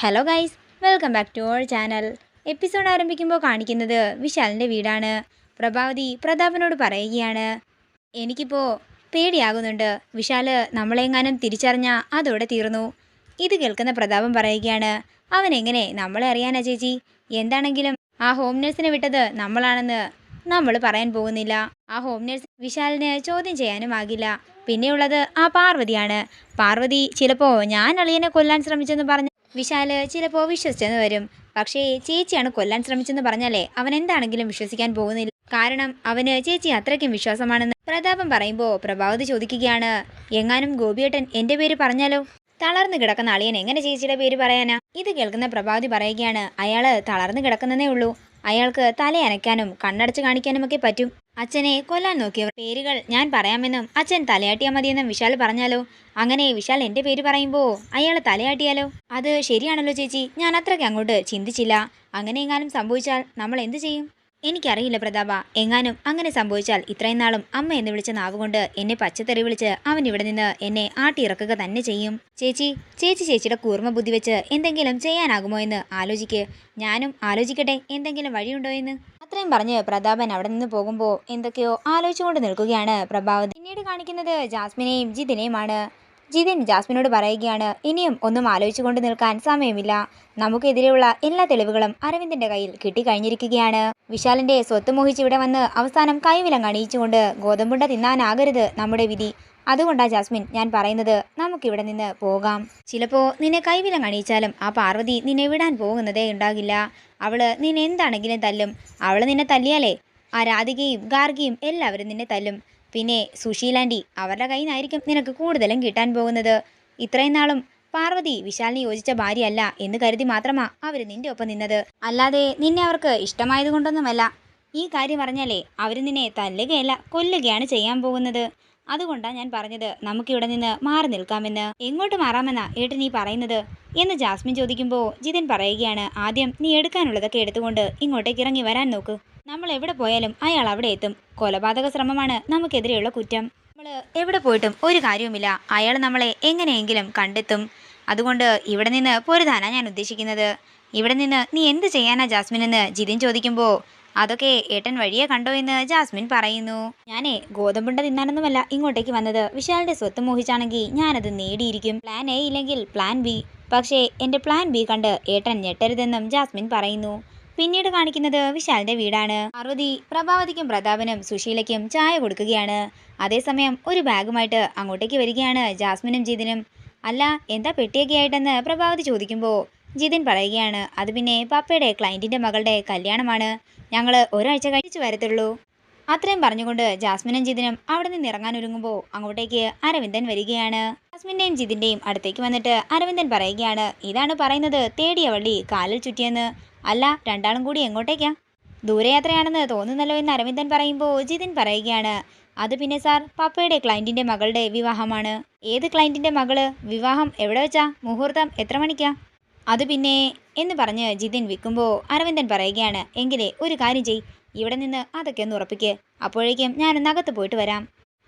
Hello guys welcome back to our channel episode ആരംഭിക്കുമ്പോൾ കാണിക്കുന്നത് വിശാലിന്റെ വീടാണ്. പ്രഭാവതി പ്രതാപനോട് പറയുകയാണ്. എനിക്കിപ്പോൾ പേടിയാകുന്നുണ്ട്. വിശാൽ നമ്മളെങ്ങാനും തിരിച്ചറിഞ്ഞാൽ അതോടെ തീർന്നു. ഇത് കേൾക്കുന്ന പ്രതാപം പറയുകയാണ്. അവൻ എങ്ങനെ നമ്മളെ അറിയാനാ ചേച്ചി? എന്താണെങ്കിലും ആ ഹോം നഴ്സിനെ വിട്ടത് നമ്മളാണെന്ന് നമ്മൾ പറയാൻ പോകുന്നില്ല. ആ ഹോം നഴ്സ് വിശാലിന് ചോദ്യം ചെയ്യാനും ആകില്ല. പിന്നെയുള്ളത് ആ പാർവതിയാണ്. പാർവതി ചിലപ്പോൾ ഞാൻ അളിയനെ കൊല്ലാൻ ശ്രമിച്ചെന്ന് പറഞ്ഞ് വിശാൽ ചിലപ്പോൾ വിശ്വസിച്ചെന്ന് വരും. പക്ഷേ ചേച്ചിയാണ് കൊല്ലാൻ ശ്രമിച്ചെന്ന് പറഞ്ഞാലേ അവൻ എന്താണെങ്കിലും വിശ്വസിക്കാൻ പോകുന്നില്ല. കാരണം അവന് ചേച്ചി അത്രയ്ക്കും വിശ്വാസമാണെന്ന് പ്രതാപം പറയുമ്പോൾ പ്രഭാവതി ചോദിക്കുകയാണ്. എങ്ങാനും ഗോപിയേട്ടൻ എന്റെ പേര് പറഞ്ഞാലോ? തളർന്നു കിടക്കുന്ന അളിയൻ എങ്ങനെ ചേച്ചിയുടെ പേര് പറയാനാ? ഇത് കേൾക്കുന്ന പ്രഭാവതി പറയുകയാണ്. അയാൾ തളർന്നു കിടക്കുന്നതേ ഉള്ളൂ. അയാൾക്ക് തല അനക്കാനും കണ്ണടച്ച് കാണിക്കാനുമൊക്കെ പറ്റും. അച്ഛനെ കൊല്ലാൻ നോക്കിയവർ പേരുകൾ ഞാൻ പറയാമെന്നും അച്ഛൻ തലയാട്ടിയാൽ മതിയെന്നും വിശാൽ പറഞ്ഞാലോ? അങ്ങനെ വിശാൽ എന്റെ പേര് പറയുമ്പോൾ അയാൾ തലയാട്ടിയാലോ? അത് ശരിയാണല്ലോ ചേച്ചി. ഞാൻ അത്രയ്ക്ക് അങ്ങോട്ട് ചിന്തിച്ചില്ല. അങ്ങനെ എങ്ങാനും സംഭവിച്ചാൽ നമ്മൾ എന്ത് ചെയ്യും? എനിക്കറിയില്ല പ്രതാപ. എങ്ങാനും അങ്ങനെ സംഭവിച്ചാൽ ഇത്രയും നാളും അമ്മ എന്ന് വിളിച്ച നാവുകൊണ്ട് എന്നെ പച്ചത്തെറി വിളിച്ച് അവൻ ഇവിടെ നിന്ന് എന്നെ ആട്ടിയിറക്കുക തന്നെ ചെയ്യും. ചേച്ചി ചേച്ചി ചേച്ചിയുടെ കൂർമ്മ ബുദ്ധി വെച്ച് എന്തെങ്കിലും ചെയ്യാനാകുമോ എന്ന് ആലോചിക്ക്. ഞാനും ആലോചിക്കട്ടെ. എന്തെങ്കിലും വഴിയുണ്ടോ എന്ന്? അത്രയും പറഞ്ഞ് പ്രതാപൻ അവിടെ നിന്ന് പോകുമ്പോൾ എന്തൊക്കെയോ ആലോചിച്ചുകൊണ്ട് നിൽക്കുകയാണ് പ്രഭാവതി. പിന്നീട് കാണിക്കുന്നത് ജാസ്മിനെയും ജിതിനെയുമാണ്. ജിതിൻ ജാസ്മിനോട് പറയുകയാണ് ഇനിയും ഒന്നും ആലോചിച്ചുകൊണ്ട് നിൽക്കാൻ സമയമില്ല. നമുക്കെതിരെയുള്ള എല്ലാ തെളിവുകളും അരവിന്ദിന്റെ കയ്യിൽ കിട്ടിക്കഴിഞ്ഞിരിക്കുകയാണ്. വിശാലിന്റെ സ്വത്ത് മോഹിച്ച് ഇവിടെ വന്ന് അവസാനം കൈവിലം കണിയിച്ചുകൊണ്ട് ഗോതമ്പുണ്ട തിന്നാനാകരുത് നമ്മുടെ വിധി. അതുകൊണ്ടാ ജാസ്മിൻ ഞാൻ പറയുന്നത് നമുക്കിവിടെ നിന്ന് പോകാം. ചിലപ്പോൾ നിന്നെ കൈവിലം അണിയിച്ചാലും ആ പാർവതി നിന്നെ വിടാൻ പോകുന്നതേ ഉണ്ടാകില്ല. അവൾ നിന്നെ എന്താണെങ്കിലും തല്ലും. അവൾ നിന്നെ തല്ലിയാലേ ആ രാധികയും ഗാർഗിയും എല്ലാവരും നിന്നെ തല്ലും. പിന്നെ സുശീലാന്റി അവരുടെ കയ്യിൽ നിന്നായിരിക്കും നിനക്ക് കൂടുതലും കിട്ടാൻ പോകുന്നത്. ഇത്രയും നാളും പാർവതി വിശാലിന് യോജിച്ച ഭാര്യയല്ല എന്ന് കരുതി മാത്രമാ അവർ നിന്റെ ഒപ്പം നിന്നത്. അല്ലാതെ നിന്നെ അവർക്ക് ഇഷ്ടമായത് കൊണ്ടൊന്നുമല്ല. ഈ കാര്യം പറഞ്ഞാലേ അവർ നിന്നെ തല്ലുകയല്ല കൊല്ലുകയാണ് ചെയ്യാൻ പോകുന്നത്. അതുകൊണ്ടാണ് ഞാൻ പറഞ്ഞത് നമുക്കിവിടെ നിന്ന് മാറി നിൽക്കാമെന്ന്. എങ്ങോട്ട് മാറാമെന്നാ ഏട്ടൻ ഈ പറയുന്നത്? എന്ന് ജാസ്മിൻ ചോദിക്കുമ്പോൾ ജിതൻ പറയുകയാണ് ആദ്യം നീ എടുക്കാനുള്ളതൊക്കെ എടുത്തുകൊണ്ട് ഇങ്ങോട്ടേക്ക് ഇറങ്ങി വരാൻ നോക്ക്. നമ്മൾ എവിടെ പോയാലും അയാൾ അവിടെ എത്തും. കൊലപാതക ശ്രമമാണ് നമുക്കെതിരെയുള്ള കുറ്റം. നമ്മൾ എവിടെ പോയിട്ടും ഒരു കാര്യവുമില്ല. അയാൾ നമ്മളെ എങ്ങനെയെങ്കിലും കണ്ടെത്തും. അതുകൊണ്ട് ഇവിടെ നിന്ന് പൊരുതാനാണ് ഞാൻ ഉദ്ദേശിക്കുന്നത്. ഇവിടെ നിന്ന് നീ എന്ത് ചെയ്യാനാ ജാസ്മിൻ എന്ന് ജിതിൻ ചോദിക്കുമ്പോൾ അതൊക്കെ ഏട്ടൻ വഴിയെ കണ്ടോ എന്ന് ജാസ്മിൻ പറയുന്നു. ഞാനേ ഗോതമ്പുണ്ട തിന്നാനൊന്നുമല്ല ഇങ്ങോട്ടേക്ക് വന്നത്. വിശാലിന്റെ സ്വത്ത് മോഹിച്ചാണെങ്കിൽ ഞാനത് നേടിയിരിക്കും. പ്ലാൻ എ ഇല്ലെങ്കിൽ പ്ലാൻ ബി പക്ഷേ എന്റെ പ്ലാൻ ബി കണ്ട് ഏട്ടൻ ഞെട്ടരുതെന്നും ജാസ്മിൻ പറയുന്നു. പിന്നീട് കാണിക്കുന്നത് വിശാലിന്റെ വീടാണ്. പാർവതി പ്രഭാവതിക്കും പ്രതാപനും സുശീലയ്ക്കും ചായ കൊടുക്കുകയാണ്. അതേസമയം ഒരു ബാഗുമായിട്ട് അങ്ങോട്ടേക്ക് വരികയാണ് ജാസ്മിനും ജീതിനും. അല്ല എന്താ പെട്ടിയൊക്കെ ആയിട്ടെന്ന് പ്രഭാവതി ചോദിക്കുമ്പോൾ ജിതിൻ പറയുകയാണ് അത് പിന്നെ പപ്പയുടെ ക്ലയന്റിന്റെ മകളുടെ കല്യാണമാണ്. ഞങ്ങൾ ഒരാഴ്ച കഴിച്ചു വരത്തുള്ളൂ. അത്രയും പറഞ്ഞുകൊണ്ട് ജാസ്മിനും ജിതിനും അവിടെ നിന്ന് ഇറങ്ങാൻ ഒരുങ്ങുമ്പോൾ അങ്ങോട്ടേക്ക് അരവിന്ദൻ വരികയാണ്. ജാസ്മിന്റെയും ജിതിന്റെയും അടുത്തേക്ക് വന്നിട്ട് അരവിന്ദൻ പറയുകയാണ് ഇതാണ് പറയുന്നത് തേടിയ വള്ളി കാലിൽ ചുറ്റിയെന്ന്. അല്ല രണ്ടാളും കൂടി എങ്ങോട്ടേക്കാ? ദൂരയാത്രയാണെന്ന് തോന്നുന്നല്ലോ എന്ന് അരവിന്ദൻ പറയുമ്പോൾ ജിതിൻ പറയുകയാണ് അത് പിന്നെ സാർ പപ്പയുടെ ക്ലയന്റിന്റെ മകളുടെ വിവാഹമാണ്. ഏത് ക്ലയന്റിന്റെ മകൾ? വിവാഹം എവിടെ വെച്ചാ? മുഹൂർത്തം എത്ര മണിക്കാ? അത് പിന്നെ എന്ന് പറഞ്ഞ് ജിതിൻ വിൽക്കുമ്പോൾ അരവിന്ദൻ പറയുകയാണ് എങ്കിലേ ഒരു കാര്യം ചെയ് ഇവിടെ നിന്ന് അതൊക്കെ ഒന്ന് ഉറപ്പിക്ക്. അപ്പോഴേക്കും ഞാനൊന്ന് അകത്ത് പോയിട്ട് വരാം.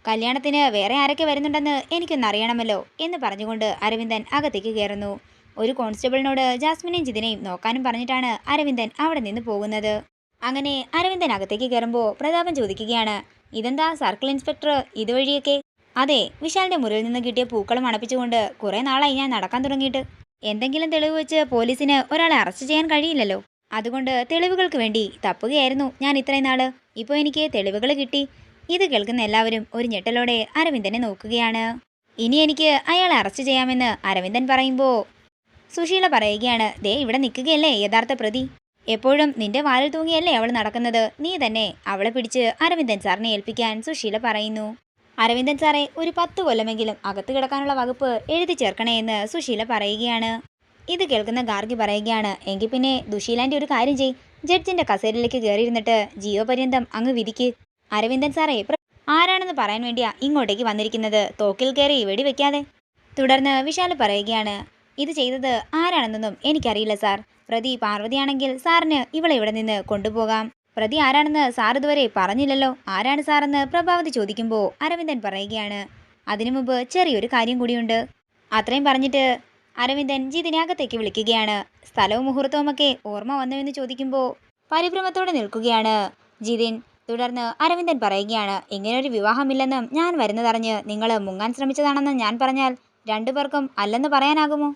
കല്യാണത്തിന് വേറെ ആരൊക്കെ വരുന്നുണ്ടെന്ന് എനിക്കൊന്ന് അറിയണമല്ലോ എന്ന് പറഞ്ഞുകൊണ്ട് അരവിന്ദൻ അകത്തേക്ക് കയറുന്നു. ഒരു കോൺസ്റ്റബിളിനോട് ജാസ്മിനെയും ജിതിനെയും നോക്കാനും പറഞ്ഞിട്ടാണ് അരവിന്ദൻ അവിടെ നിന്ന് പോകുന്നത്. അങ്ങനെ അരവിന്ദൻ അകത്തേക്ക് കയറുമ്പോൾ പ്രതാപൻ ചോദിക്കുകയാണ് ഇതെന്താ സർക്കിൾ ഇൻസ്പെക്ടർ ഇതുവഴിയൊക്കെ? അതെ വിശാലിന്റെ മുറിയിൽ നിന്ന് കിട്ടിയ പൂക്കളും അണപ്പിച്ചുകൊണ്ട് കുറേ നാളായി ഞാൻ നടക്കാൻ തുടങ്ങിയിട്ട്. എന്തെങ്കിലും തെളിവ് വെച്ച് പോലീസിന് ഒരാളെ അറസ്റ്റ് ചെയ്യാൻ കഴിയില്ലല്ലോ. അതുകൊണ്ട് തെളിവുകൾക്ക് വേണ്ടി തപ്പുകയായിരുന്നു ഞാൻ ഇത്രയും നാൾ. ഇപ്പോൾ എനിക്ക് തെളിവുകൾ കിട്ടി. ഇത് കേൾക്കുന്ന എല്ലാവരും ഒരു ഞെട്ടലോടെ അരവിന്ദനെ നോക്കുകയാണ്. ഇനി എനിക്ക് അയാളെ അറസ്റ്റ് ചെയ്യാമെന്ന് അരവിന്ദൻ പറയുമ്പോൾ സുശീല പറയുകയാണ് ദേ ഇവിടെ നിൽക്കുകയല്ലേ യഥാർത്ഥ പ്രതി. എപ്പോഴും നിന്റെ വാലിൽ തൂങ്ങിയല്ലേ അവൾ നടക്കുന്നത്. നീ തന്നെ അവളെ പിടിച്ച് അരവിന്ദൻ സാറിനെ ഏൽപ്പിക്കാൻ സുശീല പറയുന്നു. അരവിന്ദൻ സാറേ ഒരു പത്ത് കൊല്ലമെങ്കിലും അകത്ത് കിടക്കാനുള്ള വകുപ്പ് എഴുതി ചേർക്കണേ എന്ന് സുശീല പറയുകയാണ്. ഇത് കേൾക്കുന്ന ഗാർഗി പറയുകയാണ് എങ്കിൽ പിന്നെ ദുശീലാന്റെ ഒരു കാര്യം ചെയ്. ജഡ്ജിന്റെ കസേരയിലേക്ക് കയറിയിരുന്നിട്ട് ജിയോ പര്യന്തം അങ്ങ് വിധിക്ക്. അരവിന്ദൻ സാറേ ആരാണെന്ന് പറയാൻ വേണ്ടിയാ ഇങ്ങോട്ടേക്ക് വന്നിരിക്കുന്നത്? തോക്കിൽ കയറി വെടിവെക്കാതെ തുടർന്ന് വിശാൽ പറയുകയാണ് ഇത് ചെയ്തത് ആരാണെന്നൊന്നും എനിക്കറിയില്ല സാർ. പ്രതി പാർവതിയാണെങ്കിൽ സാറിന് ഇവളെ ഇവിടെ നിന്ന് കൊണ്ടുപോകാം. പ്രതി ആരാണെന്ന് സാർ ഇതുവരെ പറഞ്ഞില്ലല്ലോ. ആരാണ് സാറെന്ന് പ്രഭാവതി ചോദിക്കുമ്പോൾ അരവിന്ദൻ പറയുകയാണ്. അതിനു മുമ്പ് ചെറിയൊരു കാര്യം കൂടിയുണ്ട്. അത്രയും പറഞ്ഞിട്ട് അരവിന്ദൻ ജിതിനകത്തേക്ക് വിളിക്കുകയാണ്. സ്ഥലവും മുഹൂർത്തവുമൊക്കെ ഓർമ്മ വന്നുവെന്ന് ചോദിക്കുമ്പോൾ പരിഭ്രമത്തോടെ നിൽക്കുകയാണ്. ജിതിൻ തുടർന്ന് അരവിന്ദൻ പറയുകയാണ് ഇങ്ങനൊരു വിവാഹമില്ലെന്നും ഞാൻ വരുന്നതറിഞ്ഞ് നിങ്ങൾ മുങ്ങാൻ ശ്രമിച്ചതാണെന്ന് ഞാൻ പറഞ്ഞാൽ രണ്ടുപേർക്കും അല്ലെന്ന് പറയാനാകുമോ?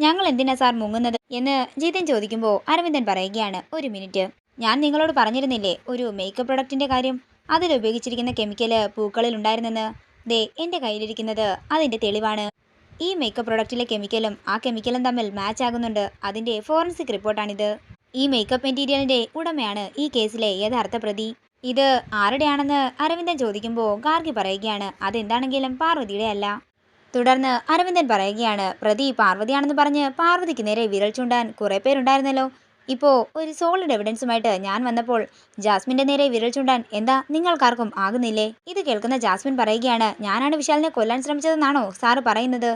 ഞങ്ങൾ എന്തിനാ സാർ മുങ്ങുന്നത്? എന്ന് ജിതിൻ ചോദിക്കുമ്പോൾ അരവിന്ദൻ പറയുകയാണ് ഒരു മിനിറ്റ്. ഞാൻ നിങ്ങളോട് പറഞ്ഞിരുന്നില്ലേ ഒരു മേക്കപ്പ് പ്രൊഡക്റ്റിന്റെ കാര്യം? അതിൽ ഉപയോഗിച്ചിരിക്കുന്ന കെമിക്കൽ പൂക്കളിൽ ഉണ്ടായിരുന്നെന്ന്. ദേ എന്റെ കയ്യിലിരിക്കുന്നത് അതിന്റെ തെളിവാണ്. ഈ മേക്കപ്പ് പ്രൊഡക്റ്റിലെ കെമിക്കലും ആ കെമിക്കലും തമ്മിൽ മാച്ച് ആകുന്നുണ്ട്. അതിന്റെ ഫോറൻസിക് റിപ്പോർട്ടാണിത് ഈ മേക്കപ്പ് മെറ്റീരിയലിന്റെ ഉടമയാണ് ഈ കേസിലെ യഥാർത്ഥ പ്രതി. ഇത് ആരുടെയാണെന്ന് അരവിന്ദൻ ചോദിക്കുമ്പോൾ ഗാർഗി പറയുകയാണ് അതെന്താണെങ്കിലും പാർവതിയുടെ അല്ല. തുടർന്ന് അരവിന്ദൻ പറയുകയാണ് പ്രതി പാർവതിയാണെന്ന് പറഞ്ഞ് പാർവതിക്ക് നേരെ വിരൽ ചൂണ്ടാൻ കുറേ പേരുണ്ടായിരുന്നല്ലോ. ഇപ്പോൾ ഒരു സോളിഡ് എവിഡൻസുമായിട്ട് ഞാൻ വന്നപ്പോൾ ജാസ്മിന്റെ നേരെ വിരൽ ചൂണ്ടാൻ എന്താ നിങ്ങൾക്കാർക്കും ആകുന്നില്ലേ? ഇത് കേൾക്കുന്ന ജാസ്മിൻ പറയുകയാണ് ഞാനാണ് വിശാലിനെ കൊല്ലാൻ ശ്രമിച്ചതെന്നാണോ സാറ് പറയുന്നത്?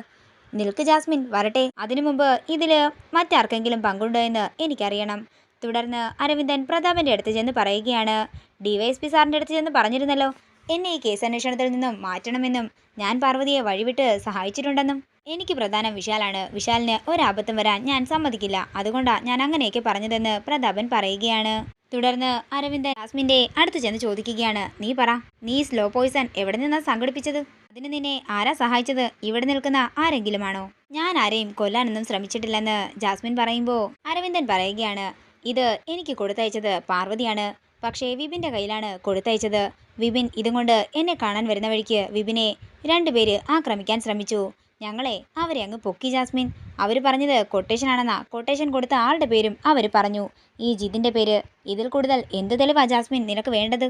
നിൽക്ക് ജാസ്മിൻ വരട്ടെ. അതിനു മുമ്പ് ഇതിൽ മറ്റാർക്കെങ്കിലും പങ്കുണ്ടോ എന്ന് എനിക്കറിയണം. തുടർന്ന് അരവിന്ദൻ പ്രതാപന്റെ അടുത്ത് ചെന്ന് പറയുകയാണ് ഡിവൈഎസ്പി സാറിന്റെ അടുത്ത് ചെന്ന് പറഞ്ഞിരുന്നല്ലോ. എന്നെ ഈ കേസ് അന്വേഷണത്തിൽ നിന്നും മാറ്റണമെന്നും ഞാൻ പാർവതിയെ വഴിവിട്ട് സഹായിച്ചിട്ടുണ്ടെന്നും എനിക്ക് പ്രധാനം വിശാലാണ്. വിശാലിന് ഒരാപത്തും വരാൻ ഞാൻ സമ്മതിക്കില്ല. അതുകൊണ്ടാണ് ഞാൻ അങ്ങനെയൊക്കെ പറഞ്ഞതെന്ന് പ്രതാപൻ പറയുകയാണ്. തുടർന്ന് അരവിന്ദൻ ജാസ്മിന്റെ അടുത്ത് ചെന്ന് ചോദിക്കുകയാണ്. നീ പറ നീ സ്ലോ പോയിസൺ എവിടെ നിന്നാ സംഘടിപ്പിച്ചത്? അതിന് നിന്നെ ആരാ സഹായിച്ചത്? ഇവിടെ നിൽക്കുന്ന ആരെങ്കിലുമാണോ? ഞാൻ ആരെയും കൊല്ലാനൊന്നും ശ്രമിച്ചിട്ടില്ലെന്ന് ജാസ്മിൻ പറയുമ്പോൾ അരവിന്ദൻ പറയുകയാണ്. ഇത് എനിക്ക് കൊടുത്തയച്ചത് പാർവതിയാണ്. പക്ഷേ വിപിന്റെ കയ്യിലാണ് കൊടുത്തയച്ചത്. വിപിൻ ഇതും കൊണ്ട് എന്നെ കാണാൻ വരുന്ന വഴിക്ക് വിപിനെ രണ്ടുപേര് ആക്രമിക്കാൻ ശ്രമിച്ചു. ഞങ്ങളെ അവരെ അങ്ങ് പൊക്കി ജാസ്മിൻ. അവർ പറഞ്ഞത് കൊട്ടേഷൻ ആണെന്നാ. കൊട്ടേഷൻ കൊടുത്ത ആളുടെ പേരും അവർ പറഞ്ഞു. ഈ ജിതിന്റെ പേര്. ഇതിൽ കൂടുതൽ എന്ത് തെളിവാ ജാസ്മിൻ? നിനക്ക് വേണ്ടത്?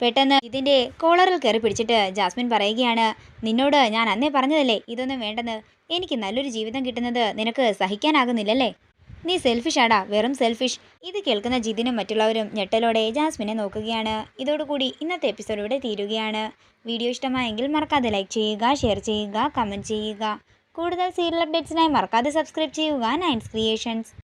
പെട്ടെന്ന് ഇതിന്റെ കോളറിൽ കയറി പിടിച്ചിട്ട് ജാസ്മിൻ പറയുകയാണ് നിന്നോട് ഞാൻ അന്നേ പറഞ്ഞതല്ലേ? ഇതൊന്നും വേണ്ടെന്ന്. എനിക്ക് നല്ലൊരു ജീവിതം കിട്ടുന്നത് നിനക്ക് സഹിക്കാനാകുന്നില്ലല്ലേ? നീ സെൽഫിഷ് ആടാ വെറും സെൽഫിഷ് ഇത് കേൾക്കുന്ന ജിതിനും മറ്റുള്ളവരും ഞെട്ടലോടെ ജാസ്മിനെ നോക്കുകയാണ്. ഇതോടുകൂടി ഇന്നത്തെ എപ്പിസോഡ് ഇവിടെ തീരുകയാണ്. വീഡിയോ ഇഷ്ടമായെങ്കിൽ മറക്കാതെ ലൈക്ക് ചെയ്യുക ഷെയർ ചെയ്യുക കമന്റ് ചെയ്യുക. കൂടുതൽ സീരിയൽ അപ്ഡേറ്റ്സിനായി മറക്കാതെ സബ്സ്ക്രൈബ് ചെയ്യുക നയൻസ് ക്രിയേഷൻസ്